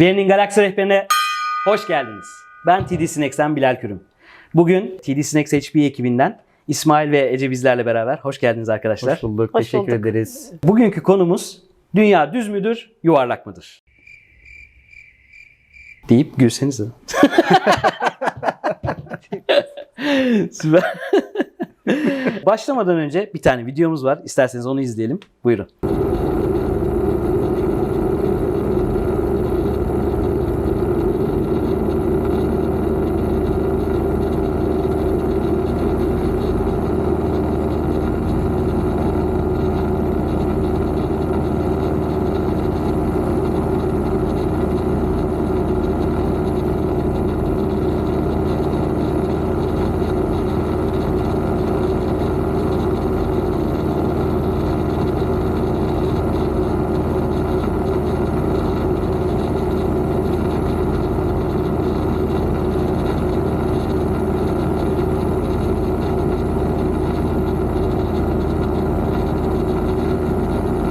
Veri'nin Galaksi Rehberi'ne hoş geldiniz. Ben TD Snacks'ten Bilal Kürüm. Bugün TD Snacks HB ekibinden İsmail ve Ece bizlerle beraber. Hoş geldiniz arkadaşlar. Hoş bulduk. Hoş Teşekkür bulduk. ederiz. Bugünkü konumuz dünya düz müdür, yuvarlak mıdır? Deyip gülsenize. Süper. Başlamadan önce bir tane videomuz var. İsterseniz onu izleyelim. Buyurun.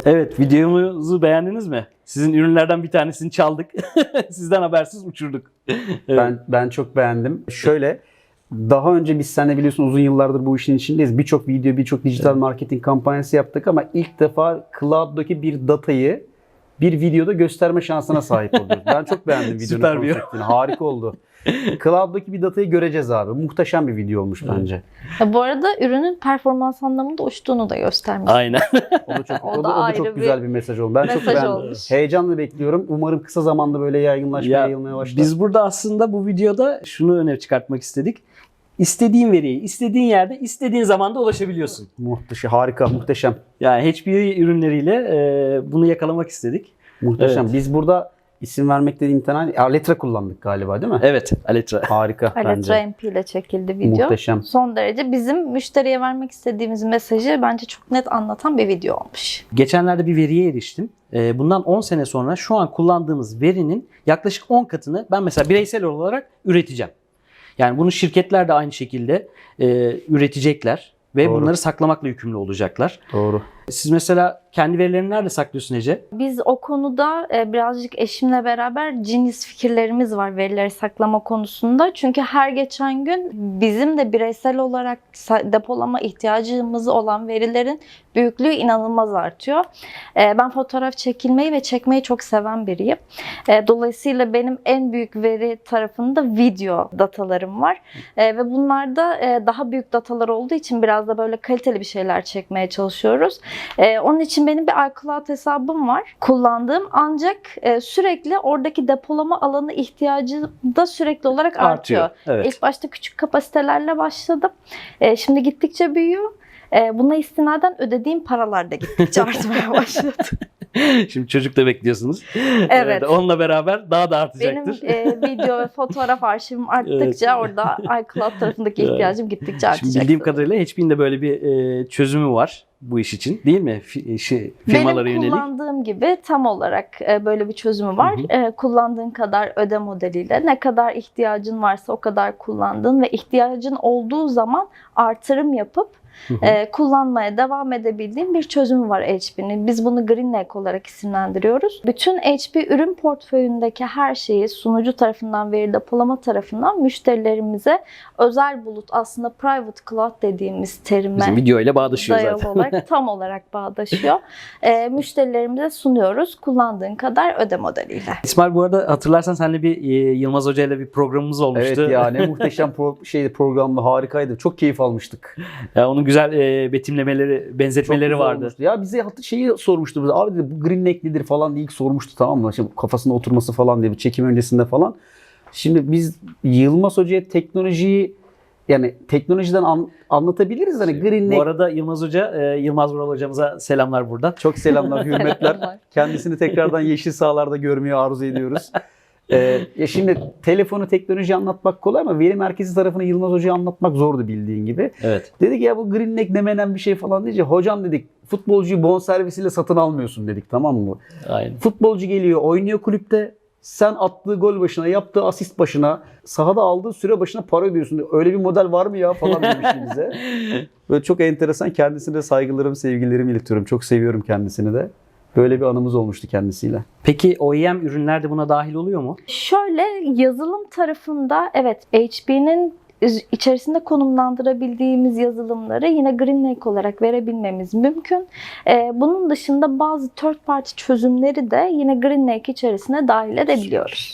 Evet videomuzu beğendiniz mi? Sizin ürünlerden bir tanesini çaldık. Sizden habersiz uçurduk. Ben ben çok beğendim. Şöyle daha önce biz seninle biliyorsun uzun yıllardır bu işin içindeyiz. Birçok video, birçok dijital marketing kampanyası yaptık ama ilk defa Cloud'daki bir datayı bir videoda gösterme şansına sahip oluyoruz. Ben çok beğendim videonun Süper bir konseptini. Harika oldu. Cloud'daki bir datayı göreceğiz abi. Muhteşem bir video olmuş bence. Ya bu arada ürünün performans anlamında uçtuğunu da göstermiş. Aynen. O da çok, O da, o da ayrı çok bir güzel bir mesaj oldu. Ben çok mesaj beğendim. olmuş. Heyecanla bekliyorum. Umarım kısa zamanda böyle yaygınlaşmaya, Ya, yayılmaya başlar. Biz burada aslında bu videoda şunu öne çıkartmak istedik. İstediğin veriyi istediğin yerde istediğin zamanda ulaşabiliyorsun. Muhteşem, harika, muhteşem. Yani HPE ürünleriyle e, bunu yakalamak istedik. Muhteşem. Evet. Biz burada isim vermekte imtina Aletra kullandık galiba değil mi? Evet Aletra. Harika Aletra bence. MP ile çekildi video. Muhteşem. Son derece bizim müşteriye vermek istediğimiz mesajı bence çok net anlatan bir video olmuş. Geçenlerde bir veriye eriştim. E, bundan 10 sene sonra şu an kullandığımız verinin yaklaşık 10 katını ben mesela bireysel olarak üreteceğim. Yani bunu şirketler de aynı şekilde e, üretecekler ve Doğru. bunları saklamakla yükümlü olacaklar. Doğru. Siz mesela kendi verilerini nerede saklıyorsun Ece? Biz o konuda e, birazcık eşimle beraber ciniz fikirlerimiz var verileri saklama konusunda. Çünkü her geçen gün bizim de bireysel olarak depolama ihtiyacımız olan verilerin büyüklüğü inanılmaz artıyor. E, Ben fotoğraf çekilmeyi ve çekmeyi çok seven biriyim. E, Dolayısıyla benim en büyük veri tarafında video datalarım var. Ve bunlarda daha büyük datalar olduğu için biraz da böyle kaliteli bir şeyler çekmeye çalışıyoruz. Ee, onun için benim bir iCloud hesabım var kullandığım ancak e, sürekli oradaki depolama alanı ihtiyacı da sürekli olarak artıyor. Evet. İlk başta küçük kapasitelerle başladım. Ee, şimdi gittikçe büyüyor. Ee, buna istinaden ödediğim paralar da gittikçe artmaya başladı. Şimdi çocuk da bekliyorsunuz. Evet. onunla beraber daha da Benim artacaktır. e, video ve fotoğraf arşivim arttıkça orada iCloud tarafındaki Evet. ihtiyacım gittikçe Şimdi artacak. bildiğim kadarıyla HP'nin de böyle bir e, çözümü var bu iş için değil mi? Fi- şey, firmalara Benim yönelik. kullandığım gibi tam olarak e, böyle bir çözümü var. Hı E, kullandığın kadar öde modeliyle ne kadar ihtiyacın varsa o kadar kullandığın ve ihtiyacın olduğu zaman artırım yapıp Hı hı. E, kullanmaya devam edebildiğin bir çözümü var HP'nin. Biz bunu Green Lake olarak isimlendiriyoruz. Bütün HP ürün portföyündeki her şeyi sunucu tarafından, veri depolama tarafından müşterilerimize özel bulut aslında private cloud dediğimiz terime Bizim video ile bağdaşıyor dayalı zaten. olarak tam olarak bağdaşıyor. E, müşterilerimize sunuyoruz kullandığın kadar öde modeliyle. İsmail bu arada hatırlarsan seninle bir e, Yılmaz Hoca ile bir programımız olmuştu. Evet ya ne muhteşem pro- şeydi programda harikaydı. Çok keyif almıştık. Ya onun güzel e, betimlemeleri, Çok benzetmeleri güzel vardı. olmuştu. Ya bize hatta şeyi sormuştu. bize, Abi dedi bu green neck nedir falan diye ilk sormuştu tamam mı? Şimdi kafasında oturması falan diye bir çekim öncesinde falan. Şimdi biz Yılmaz Hoca'ya teknolojiyi yani teknolojiden an- anlatabiliriz hani green Bu arada Yılmaz Hoca, e, Yılmaz Vural hocamıza selamlar buradan. Çok selamlar, hürmetler. Kendisini tekrardan yeşil sahalarda görmeyi arzu ediyoruz. Ee, ya şimdi telefonu teknoloji anlatmak kolay ama veri merkezi tarafını Yılmaz Hoca'ya anlatmak zordu bildiğin gibi. Evet. Dedik ya bu green neck ne menen bir şey falan deyince hocam dedik futbolcuyu bonservisiyle satın almıyorsun dedik tamam mı? Aynen. Futbolcu geliyor oynuyor kulüpte sen attığı gol başına yaptığı asist başına sahada aldığı süre başına para ödüyorsun. Öyle bir model var mı ya falan demişti bize. Böyle çok enteresan kendisine saygılarımı sevgilerimi iletiyorum. Çok seviyorum kendisini de. Böyle bir anımız olmuştu kendisiyle. Peki OEM ürünler de buna dahil oluyor mu? Şöyle yazılım tarafında evet HP'nin içerisinde konumlandırabildiğimiz yazılımları yine GreenLake olarak verebilmemiz mümkün. Ee, bunun dışında bazı third party çözümleri de yine GreenLake içerisine dahil edebiliyoruz.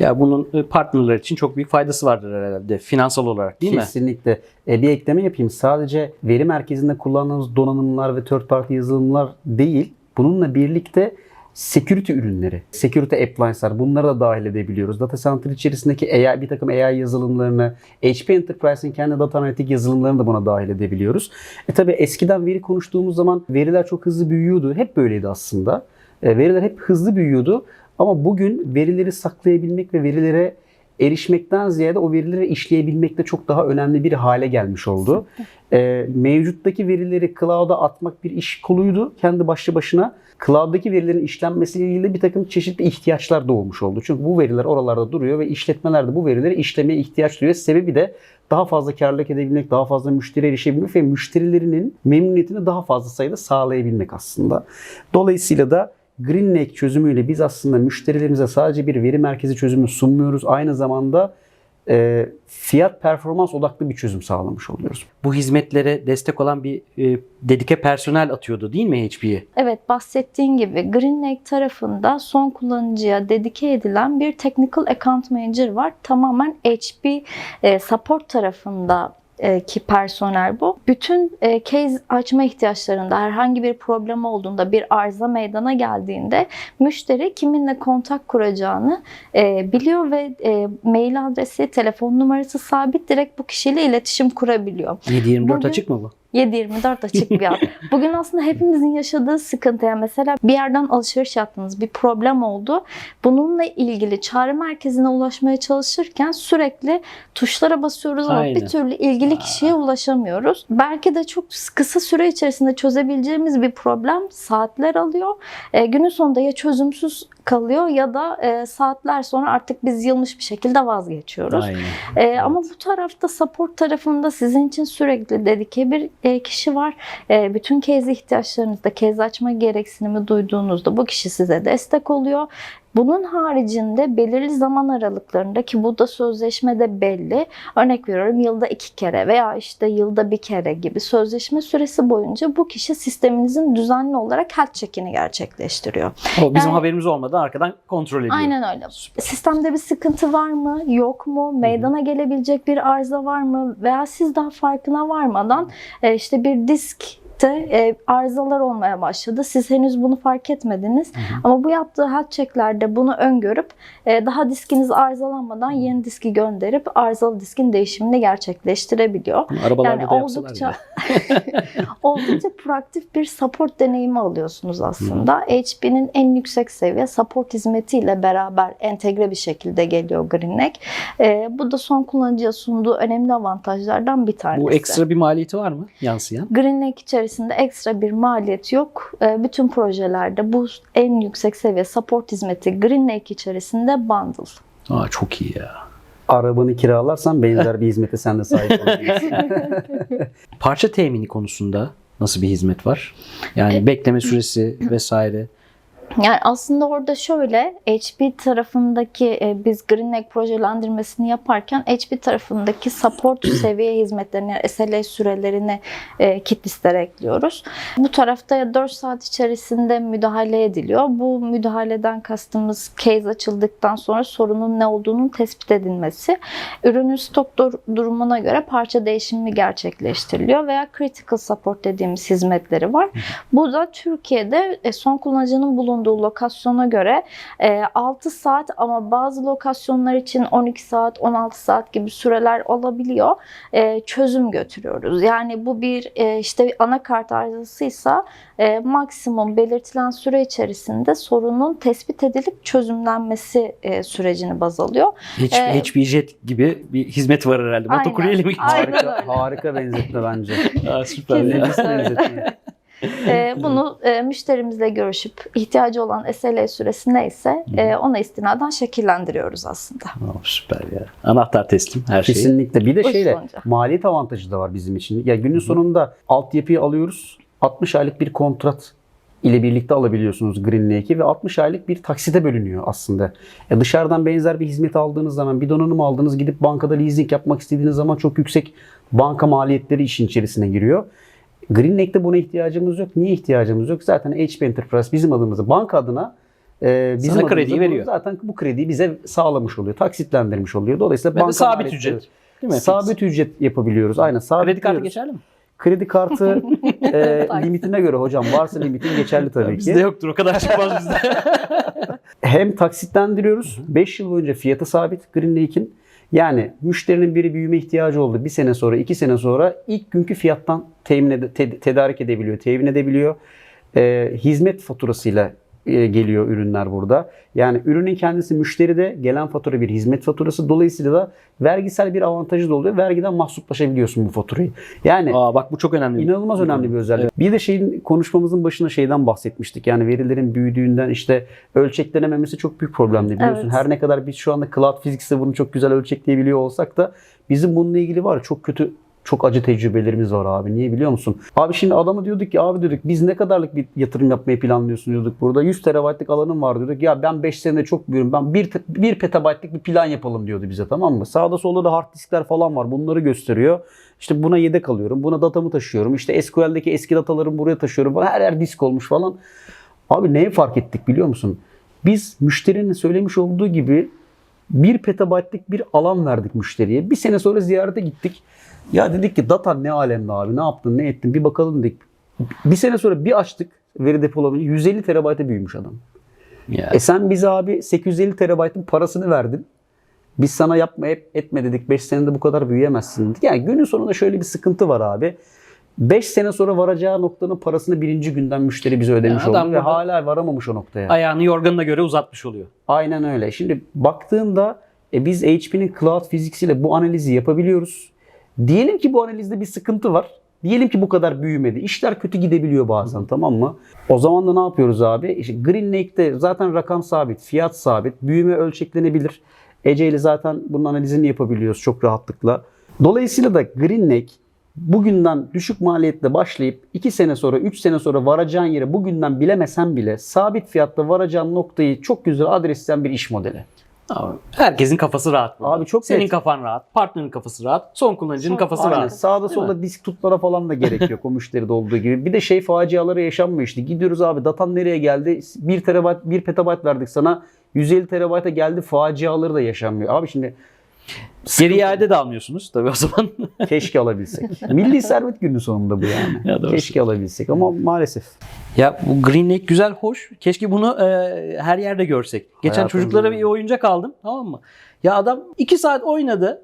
Ya bunun e, partnerler için çok büyük faydası vardır herhalde finansal olarak değil mi? Kesinlikle. E, bir ekleme yapayım. Sadece veri merkezinde kullandığımız donanımlar ve third party yazılımlar değil. Bununla birlikte security ürünleri, security appliance'lar bunları da dahil edebiliyoruz. Data center içerisindeki AI, bir takım AI yazılımlarını, HP Enterprise'in kendi data analitik yazılımlarını da buna dahil edebiliyoruz. E tabi eskiden veri konuştuğumuz zaman veriler çok hızlı büyüyordu. Hep böyleydi aslında. E, veriler hep hızlı büyüyordu. Ama bugün verileri saklayabilmek ve verilere erişmekten ziyade o verileri işleyebilmek de çok daha önemli bir hale gelmiş oldu. E, mevcuttaki verileri cloud'a atmak bir iş koluydu kendi başlı başına. Cloud'daki verilerin işlenmesiyle ilgili bir takım çeşitli ihtiyaçlar doğmuş oldu. Çünkü bu veriler oralarda duruyor ve işletmeler de bu verileri işlemeye ihtiyaç duyuyor. Sebebi de daha fazla karlılık edebilmek, daha fazla müşteri erişebilmek ve müşterilerinin memnuniyetini daha fazla sayıda sağlayabilmek aslında. Dolayısıyla da GreenLake çözümüyle biz aslında müşterilerimize sadece bir veri merkezi çözümü sunmuyoruz. Aynı zamanda e, fiyat performans odaklı bir çözüm sağlamış oluyoruz. Bu hizmetlere destek olan bir e, dedike personel atıyordu değil mi HP'ye? Evet bahsettiğin gibi GreenLake tarafında son kullanıcıya dedike edilen bir Technical Account Manager var. Tamamen HP e, support tarafında ki personel bu. Bütün e, case açma ihtiyaçlarında herhangi bir problem olduğunda bir arıza meydana geldiğinde müşteri kiminle kontak kuracağını e, biliyor ve e, mail adresi, telefon numarası sabit direkt bu kişiyle iletişim kurabiliyor. 7-24 Bugün- açık mı bu? 7-24 açık bir ad. Bugün aslında hepimizin yaşadığı sıkıntıya mesela bir yerden alışveriş yaptınız, bir problem oldu. Bununla ilgili çağrı merkezine ulaşmaya çalışırken sürekli tuşlara basıyoruz ama Aynen. bir türlü ilgili kişiye ulaşamıyoruz. Belki de çok kısa süre içerisinde çözebileceğimiz bir problem saatler alıyor. E, günün sonunda ya çözümsüz kalıyor ya da e, saatler sonra artık biz yılmış bir şekilde vazgeçiyoruz. Aynen. Ee, Ama bu tarafta support tarafında sizin için sürekli dedike bir e, kişi var. E, bütün case ihtiyaçlarınızda, case açma gereksinimi duyduğunuzda bu kişi size destek oluyor. Bunun haricinde belirli zaman aralıklarında ki bu da sözleşmede belli. Örnek veriyorum yılda iki kere veya işte yılda bir kere gibi sözleşme süresi boyunca bu kişi sisteminizin düzenli olarak health check'ini gerçekleştiriyor. O bizim Yani- haberimiz olmadan arkadan kontrol ediyor. Aynen öyle. Sistemde bir sıkıntı var mı, yok mu? Meydana gelebilecek bir arıza var mı? Veya siz daha farkına varmadan e, işte bir disk e, arızalar olmaya başladı. Siz henüz bunu fark etmediniz. Ama bu yaptığı health checklerde bunu öngörüp e, daha diskiniz arızalanmadan yeni diski gönderip arızalı diskin değişimini gerçekleştirebiliyor. Arabalarda Yani da oldukça oldukça proaktif bir support deneyimi alıyorsunuz aslında. HP'nin en yüksek seviye support hizmetiyle beraber entegre bir şekilde geliyor GreenLake. Ee, bu da son kullanıcıya sunduğu önemli avantajlardan bir tanesi. Bu ekstra bir maliyeti var mı yansıyan? GreenLake içerisinde ekstra bir maliyet yok. Ee, bütün projelerde bu en yüksek seviye support hizmeti GreenLake içerisinde bundle. Aa çok iyi ya. Arabanı kiralarsan benzer bir hizmete sen de sahip olabilirsin. Parça temini konusunda nasıl bir hizmet var? Yani bekleme süresi vesaire. Yani aslında orada şöyle HP tarafındaki e, biz GreenLake projelendirmesini yaparken HP tarafındaki support seviye hizmetlerini yani SLA sürelerini e, kit listelere ekliyoruz. Bu tarafta ya 4 saat içerisinde müdahale ediliyor. Bu müdahaleden kastımız case açıldıktan sonra sorunun ne olduğunun tespit edilmesi. Ürünün stok dur- durumuna göre parça değişimi gerçekleştiriliyor veya critical support dediğimiz hizmetleri var. Bu da Türkiye'de e, son kullanıcının bulunduğu lokasyona göre e, 6 saat ama bazı lokasyonlar için 12 saat, 16 saat gibi süreler olabiliyor. E, Çözüm götürüyoruz. Yani bu bir e, işte anakart arızasıysa e, maksimum belirtilen süre içerisinde sorunun tespit edilip çözümlenmesi e, sürecini baz alıyor. H- Ee, HP Jet gibi bir hizmet var herhalde. Aynen. Motokuryeyle mi gidiyor? harika, harika benzetme bence. Aa, süper. Nefis benzetme. E, bunu e, müşterimizle görüşüp ihtiyacı olan SLA süresi neyse e, ona istinaden şekillendiriyoruz aslında. Aa, süper ya. Anahtar teslim her şey. Kesinlikle. Bir de Uç şeyle maliyet avantajı da var bizim için. Ya günün sonunda altyapıyı alıyoruz. 60 aylık bir kontrat ile birlikte alabiliyorsunuz Green Lake'i ve 60 aylık bir taksite bölünüyor aslında. E dışarıdan benzer bir hizmet aldığınız zaman bir donanım aldınız gidip bankada leasing yapmak istediğiniz zaman çok yüksek banka maliyetleri işin içerisine giriyor. Green Lake'de buna ihtiyacımız yok. Niye ihtiyacımız yok? Zaten HP Enterprise bizim adımıza banka adına e, bizim Sana krediyi veriyor. Zaten bu krediyi bize sağlamış oluyor. Taksitlendirmiş oluyor. Dolayısıyla banka sabit ücret. Değil mi? Sabit ücret yapabiliyoruz. Aynen. sabit Kredi kartı geçerli mi? Kredi kartı e, limitine göre hocam varsa limitin geçerli tabii Bizde ki. yoktur o kadar çıkmaz bizde. Hem taksitlendiriyoruz. 5 yıl boyunca fiyatı sabit Green Lake'in. Yani müşterinin biri büyüme ihtiyacı oldu. Bir sene sonra, iki sene sonra ilk günkü fiyattan temin te- tedarik edebiliyor, temin edebiliyor. E, hizmet faturasıyla geliyor ürünler burada. Yani ürünün kendisi müşteride gelen fatura bir hizmet faturası. Dolayısıyla da vergisel bir avantajı da oluyor. Vergiden mahsuplaşabiliyorsun bu faturayı. Yani Aa bak bu çok önemli. İnanılmaz önemli bir özellik. Bir de şeyin konuşmamızın başında şeyden bahsetmiştik. Yani verilerin büyüdüğünden işte ölçeklenememesi çok büyük problemdi biliyorsun. Evet. Her ne kadar biz şu anda cloud physics'te bunu çok güzel ölçekleyebiliyor olsak da bizim bununla ilgili var çok kötü çok acı tecrübelerimiz var abi. Niye biliyor musun? Abi şimdi adamı diyorduk ki abi diyorduk biz ne kadarlık bir yatırım yapmayı planlıyorsun diyorduk burada. 100 terabaytlık alanım var diyorduk. Ya ben 5 senede çok büyüyorum. Ben 1, 1 petabaytlık bir plan yapalım diyordu bize tamam mı? Sağda solda da hard diskler falan var. Bunları gösteriyor. İşte buna yedek alıyorum. Buna datamı taşıyorum. İşte SQL'deki eski datalarımı buraya taşıyorum. Her yer disk olmuş falan. Abi neye fark ettik biliyor musun? Biz müşterinin söylemiş olduğu gibi 1 petabaytlık bir alan verdik müşteriye. Bir sene sonra ziyarete gittik. Ya dedik ki data ne alemde abi ne yaptın ne ettin bir bakalım dedik. Bir sene sonra bir açtık veri depolamayı 150 terabayta büyümüş adam. Ya. E sen bize abi 850 terabaytın parasını verdin. Biz sana yapma hep etme dedik 5 senede bu kadar büyüyemezsin dedik. Yani günün sonunda şöyle bir sıkıntı var abi. 5 sene sonra varacağı noktanın parasını birinci günden müşteri bize ödemiş Ya adam oldu ve hala varamamış o noktaya. Ayağını yorganına göre uzatmış oluyor. Aynen öyle. Şimdi baktığında e, biz HP'nin cloud fiziksiyle bu analizi yapabiliyoruz. Diyelim ki bu analizde bir sıkıntı var. Diyelim ki bu kadar büyümedi. İşler kötü gidebiliyor bazen tamam mı? O zaman da ne yapıyoruz abi? İşte Green Lake'de zaten rakam sabit, fiyat sabit, büyüme ölçeklenebilir. Ece ile zaten bunun analizini yapabiliyoruz çok rahatlıkla. Dolayısıyla da Green Lake bugünden düşük maliyetle başlayıp 2 sene sonra 3 sene sonra varacağın yere bugünden bilemesen bile sabit fiyatta varacağın noktayı çok güzel adresleyen bir iş modeli. Abi, herkesin kafası rahat. burada. Abi çok Senin net. kafan rahat, partnerin kafası rahat, son kullanıcının Son- kafası Aynen. rahat. Sağda Değil solda disk tutlara falan da gerek yok o müşteride olduğu gibi. Bir de şey faciaları yaşanmıyor işte. Gidiyoruz abi datan nereye geldi? 1 terabayt 1 petabayt verdik sana. 150 terabayta geldi faciaları da yaşanmıyor. Abi şimdi Geri iade de almıyorsunuz tabii o zaman. keşke alabilsek. Milli servet günü sonunda bu yani. Ya keşke alabilsek ama maalesef. ya bu Green Lake güzel, hoş. Keşke bunu e, her yerde görsek. Geçen Hayatımızda çocuklara bir oyuncak aldım tamam mı? Ya adam 2 saat oynadı.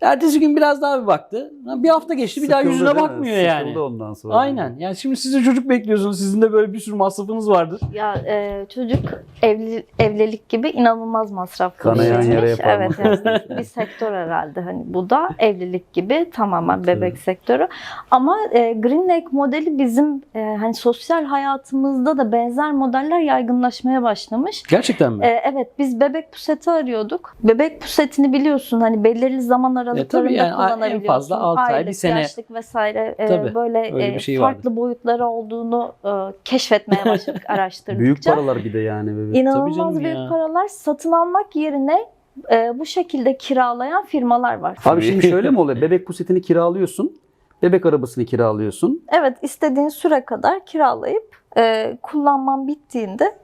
Ertesi gün biraz daha bir baktı. Bir hafta geçti bir daha Sıkıldı yüzüne bakmıyor yani. Sıkıldı ondan sonra. Aynen. Yani şimdi siz de çocuk bekliyorsunuz. Sizin de böyle bir sürü masrafınız vardır. Ya e, çocuk evli, evlilik gibi inanılmaz masraflı Kanayan bir yere yapar Evet, evet. bir sektör herhalde hani bu da evlilik gibi tamamen bebek sektörü. Ama e, Green Lake modeli bizim e, hani sosyal hayatımızda da benzer modeller yaygınlaşmaya başlamış. Gerçekten mi? E, evet biz bebek puseti arıyorduk. Bebek pusetini biliyorsun hani belirli zaman aralıklarında E, yani a- en kullanabiliyorsun. fazla altı ay, bir sene. yaşlık vesaire e, Tabii, böyle öyle e, bir şey farklı boyutları olduğunu e, keşfetmeye başladık araştırdıkça. Büyük paralar bir de yani. bebek. İnanılmaz canım büyük ya. paralar satın almak yerine e, bu şekilde kiralayan firmalar var. Abi şimdi şöyle mi oluyor? Bebek pusetini kiralıyorsun. Bebek arabasını kiralıyorsun. Evet istediğin süre kadar kiralayıp e, kullanman bittiğinde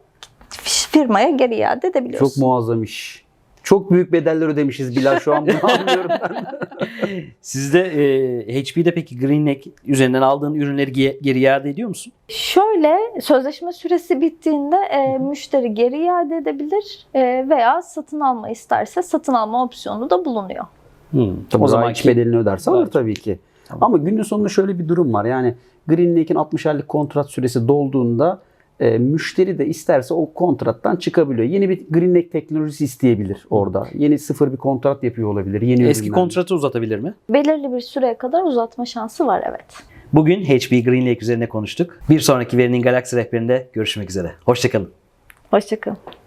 firmaya geri iade edebiliyorsun. Çok muazzam iş. Çok büyük bedeller ödemişiz Bilal şu an bunu anlıyorum ben. Sizde e, HP'de peki Green üzerinden aldığın ürünleri ge- geri iade ediyor musun? Şöyle sözleşme süresi bittiğinde e, müşteri geri iade edebilir e, veya satın alma isterse satın alma opsiyonu da bulunuyor. Tabii o zaman zaman bedelini öderse alır Evet. tabii ki. Tamam. Ama günün sonunda şöyle bir durum var. Yani Green Lake'in 60 aylık kontrat süresi dolduğunda e, müşteri de isterse o kontrattan çıkabiliyor. Yeni bir Green Lake teknolojisi isteyebilir orada. Yeni sıfır bir kontrat yapıyor olabilir. Yeni Eski ürünler. kontratı uzatabilir mi? Belirli bir süreye kadar uzatma şansı var evet. Bugün HP Green Lake üzerine konuştuk. Bir sonraki Verinin Galaxy rehberinde görüşmek üzere. Hoşçakalın. Hoşçakalın.